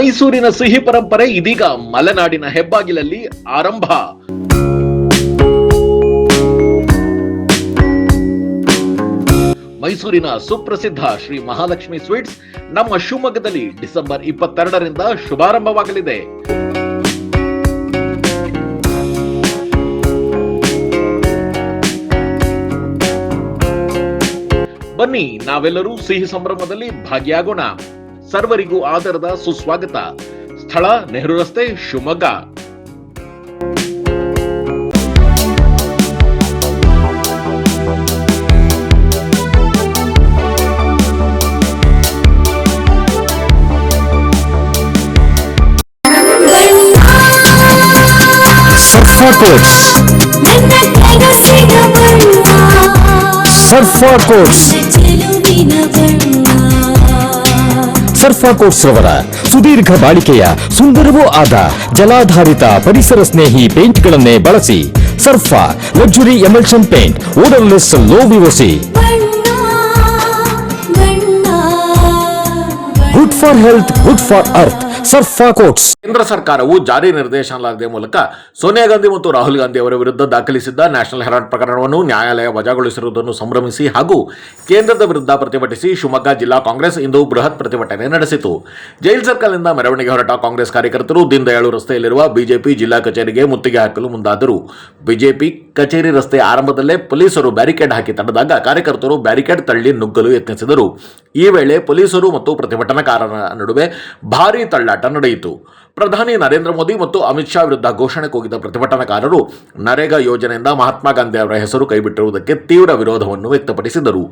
ಮೈಸೂರಿನ ಸಿಹಿ ಪರಂಪರೆ ಇದೀಗ ಮಲೆನಾಡಿನ ಹೆಬ್ಬಾಗಿಲಲ್ಲಿ ಆರಂಭ. ಮೈಸೂರಿನ ಸುಪ್ರಸಿದ್ಧ ಶ್ರೀ ಮಹಾಲಕ್ಷ್ಮಿ ಸ್ವೀಟ್ಸ್ ನಮ್ಮ ಶಿವಮೊಗ್ಗದಲ್ಲಿ ಡಿಸೆಂಬರ್ ಇಪ್ಪತ್ತೆರಡರಿಂದ ಶುಭಾರಂಭವಾಗಲಿದೆ. ಬನ್ನಿ, ನಾವೆಲ್ಲರೂ ಸಿಹಿ ಸಂಭ್ರಮದಲ್ಲಿ ಭಾಗಿಯಾಗೋಣ. ಸರ್ವರಿಗೂ ಆದರದ ಸುಸ್ವಾಗತ. ಸ್ಥಳ ನೆಹರು ರಸ್ತೆ ಶಿವಮೊಗ್ಗ. ಸರ್ಫಾ ಕೋಟ್ಸ್ ನನ್ನ ಕನಸಿನ ಬಣ್ಣ ಸರ್ಫಾ ಕೋಟ್ಸ್ ಚೆಲುವಿನ ಸರ್ಫಾ ಕೋಟ್ಸ್ ರವರ ಸುದೀರ್ಘ ಬಾಳಿಕೆಯ ಸುಂದರವೂ ಆದ ಜಲಾಧಾರಿತ ಪರಿಸರ ಸ್ನೇಹಿ ಪೇಂಟ್ಗಳನ್ನೇ ಬಳಸಿ Surfa luxury emulsion paint odourless low VOC good for health good for earth Surfa coats ಕೇಂದ್ರ ಸರ್ಕಾರವು ಜಾರಿ ನಿರ್ದೇಶನಾಲಯದ ಮೂಲಕ ಸೋನಿಯಾ ಗಾಂಧಿ ಮತ್ತು ರಾಹುಲ್ ಗಾಂಧಿ ಅವರ ವಿರುದ್ಧ ದಾಖಲಿಸಿದ್ದ ನ್ಯಾಷನಲ್ ಹೆರಾಲ್ಡ್ ಪ್ರಕರಣವನ್ನು ನ್ಯಾಯಾಲಯ ವಜಾಗೊಳಿಸಿರುವುದನ್ನು ಸಂಭ್ರಮಿಸಿ ಹಾಗೂ ಕೇಂದ್ರದ ವಿರುದ್ಧ ಪ್ರತಿಭಟಿಸಿ ಶಿವಮೊಗ್ಗ ಜಿಲ್ಲಾ ಕಾಂಗ್ರೆಸ್ ಇಂದು ಬೃಹತ್ ಪ್ರತಿಭಟನೆ ನಡೆಸಿತು. ಜೈಲ್ ಸರ್ಕಲ್ನಿಂದ ಮೆರವಣಿಗೆ ಹೊರಟ ಕಾಂಗ್ರೆಸ್ ಕಾರ್ಯಕರ್ತರು ದೀನ್ ದಯಾಳು ರಸ್ತೆಯಲ್ಲಿರುವ ಬಿಜೆಪಿ ಜಿಲ್ಲಾ ಕಚೇರಿಗೆ ಮುತ್ತಿಗೆ ಹಾಕಲು ಮುಂದಾದರು. ಬಿಜೆಪಿ ಕಚೇರಿ ರಸ್ತೆ ಆರಂಭದಲ್ಲೇ ಪೊಲೀಸರು ಬ್ಯಾರಿಕೇಡ್ ಹಾಕಿ ತಡೆದಾಗ ಕಾರ್ಯಕರ್ತರು ಬ್ಯಾರಿಕೇಡ್ ತಳ್ಳಿ ನುಗ್ಗಲು ಯತ್ನಿಸಿದರು. ಈ ವೇಳೆ ಪೊಲೀಸರು ಮತ್ತು ಪ್ರತಿಭಟನಾಕಾರರ ನಡುವೆ ಭಾರೀ ತಳ್ಳಾಟ ನಡೆಯಿತು. ಪ್ರಧಾನಿ ನರೇಂದ್ರ ಮೋದಿ ಮತ್ತು ಅಮಿತ್ ಶಾ ವಿರುದ್ಧ ಘೋಷಣೆ ಕೂಗಿದ ಪ್ರತಿಭಟನಾಕಾರರು ನರೇಗಾ ಯೋಜನೆಯಿಂದ ಮಹಾತ್ಮ ಗಾಂಧಿ ಅವರ ಹೆಸರು ಕೈಬಿಟ್ಟಿರುವುದಕ್ಕೆ ತೀವ್ರ ವಿರೋಧವನ್ನು ವ್ಯಕ್ತಪಡಿಸಿದರು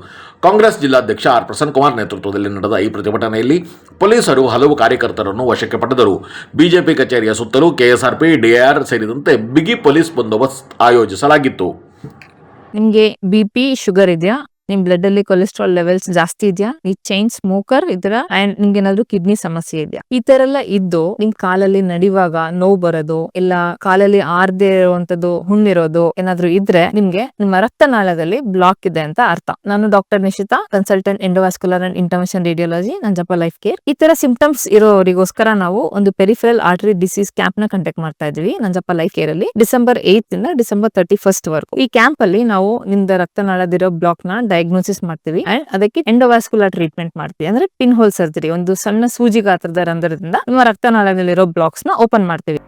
ಕಾಂಗ್ರೆಸ್ ಜಿಲ್ಲಾಧ್ಯಕ್ಷ ಆರ್ ಪ್ರಸನ್ನ ಕುಮಾರ್ ನೇತೃತ್ವದಲ್ಲಿ ನಡೆದ ಈ ಪ್ರತಿಭಟನೆಯಲ್ಲಿ ಪೊಲೀಸರು ಹಲವು ಕಾರ್ಯಕರ್ತರನ್ನು ವಶಕ್ಕೆ ಪಡೆದರು. ಬಿಜೆಪಿ ಕಚೇರಿಯ ಸುತ್ತಲೂ ಕೆಎಸ್ಆರ್ಪಿ ಡಿಆರ್ ಸೇರಿದಂತೆ ಬಿಗಿ ಪೊಲೀಸ್ ಬಂದೋಬಸ್ತ್ ಆಯೋಜಿಸಲಾಗಿತ್ತು. ನಿಮಗೆ ಬಿ ಪಿ ಶುಗರ್ ಇದೆಯಾ? ನಿಮ್ ಬ್ಲಡ್ ಅಲ್ಲಿ ಕೊಲೆಸ್ಟ್ರಾಲ್ ಲೆವೆಲ್ಸ್ ಜಾಸ್ತಿ ಇದೆಯಾ? ನೀ ಚೈನ್ ಸ್ಮೋಕರ್ ಇದ್ರ ಅಂಡ್ ನಿಮ್ಗೆ ಏನಾದ್ರು ಕಿಡ್ನಿ ಸಮಸ್ಯೆ ಇದೆಯಾ? ಈ ತರ ಎಲ್ಲ ಇದ್ದು ನಿಮ್ ಕಾಲಲ್ಲಿ ನಡಿವಾಗ ನೋವು ಬರೋದು, ಇಲ್ಲ ಕಾಲಲ್ಲಿ ಆರ್ದೇ ಇರುವಂತದ್ದು ಹುಣ್ಣಿರೋದು ಏನಾದ್ರು ಇದ್ರೆ ನಿಮ್ಗೆ ನಿಮ್ಮ ರಕ್ತನಾಳದಲ್ಲಿ ಬ್ಲಾಕ್ ಇದೆ ಅಂತ ಅರ್ಥ. ನಾನು doctor Nishita consultant endovascular and intervention radiology Nanjappa life care ಈ ತರ ಸಿಂಪ್ಟಮ್ಸ್ ಇರೋರಿಗೋಸ್ಕರ ನಾವು ಒಂದು ಪೆರಿಫರಲ್ ಆರ್ಟರಿ ಡಿಸೀಸ್ ಕ್ಯಾಂಪ್ನ ಕಂಡಕ್ಟ್ ಮಾಡ್ತಾ ಇದೀವಿ ನಂಜಪ್ಪ ಲೈಫ್ ಕೇರ್ ಅಲ್ಲಿ. ಡಿಸೆಂಬರ್ ಏತ್ ಇಂದ ಡಿಸೆಂಬರ್ ತರ್ಟಿ ಫಸ್ಟ್ ವರೆಗೂ. ಈ ಕ್ಯಾಂಪ್ ಅಲ್ಲಿ ನಾವು ನಿಮ್ದು ರಕ್ತನಾಳದಿರೋ ಬ್ಲಾಕ್ನ ಡಯಾಗ್ನೋಸಿಸ್ ಮಾಡ್ತೀವಿ. ಅಂಡ್ ಅದಕ್ಕೆ ಎಂಡೋವಾಸ್ಕುಲರ್ ಟ್ರೀಟ್ಮೆಂಟ್ ಮಾಡ್ತೀವಿ. ಅಂದ್ರೆ ಪಿನ್ ಹೋಲ್ ಸರ್ಜರಿ ಒಂದು ಸಣ್ಣ ಸೂಜಿ ಗಾತ್ರದ ರಂಧ್ರದಿಂದ ನಿಮ್ಮ ರಕ್ತನಾಳದಲ್ಲಿರೋ ಬ್ಲಾಕ್ಸ್ನ ಓಪನ್ ಮಾಡ್ತೀವಿ.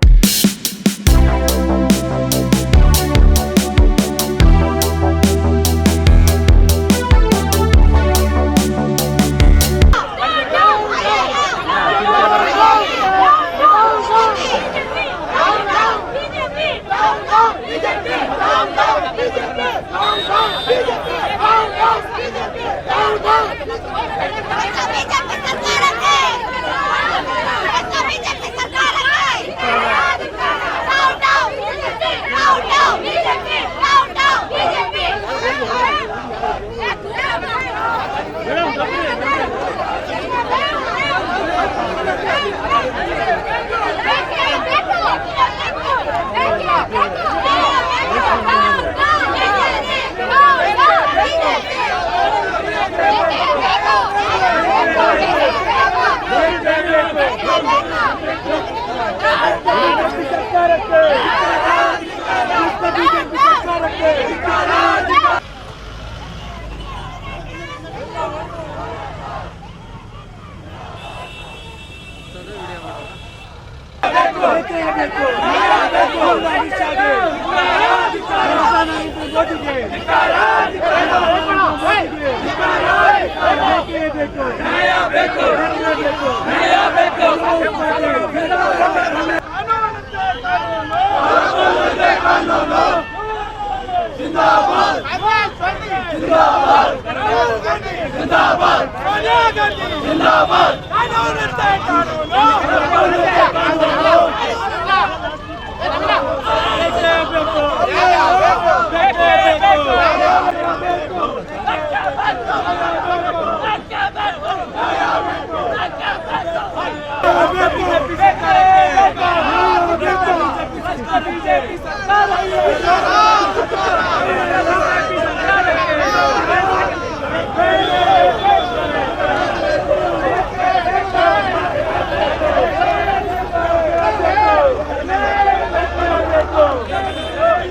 ¡Vamos!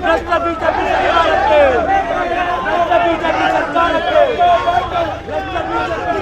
ಭ್ರಷ್ಟ ಬಿಜೆಪಿ ಸರ್ಕಾರಕ್ಕೆ ಭ್ರಷ್ಟ ಬಿಜೆಪಿ ಸರ್ಕಾರಕ್ಕೆ ಭ್ರಷ್ಟ ಬಿಜೆಪಿ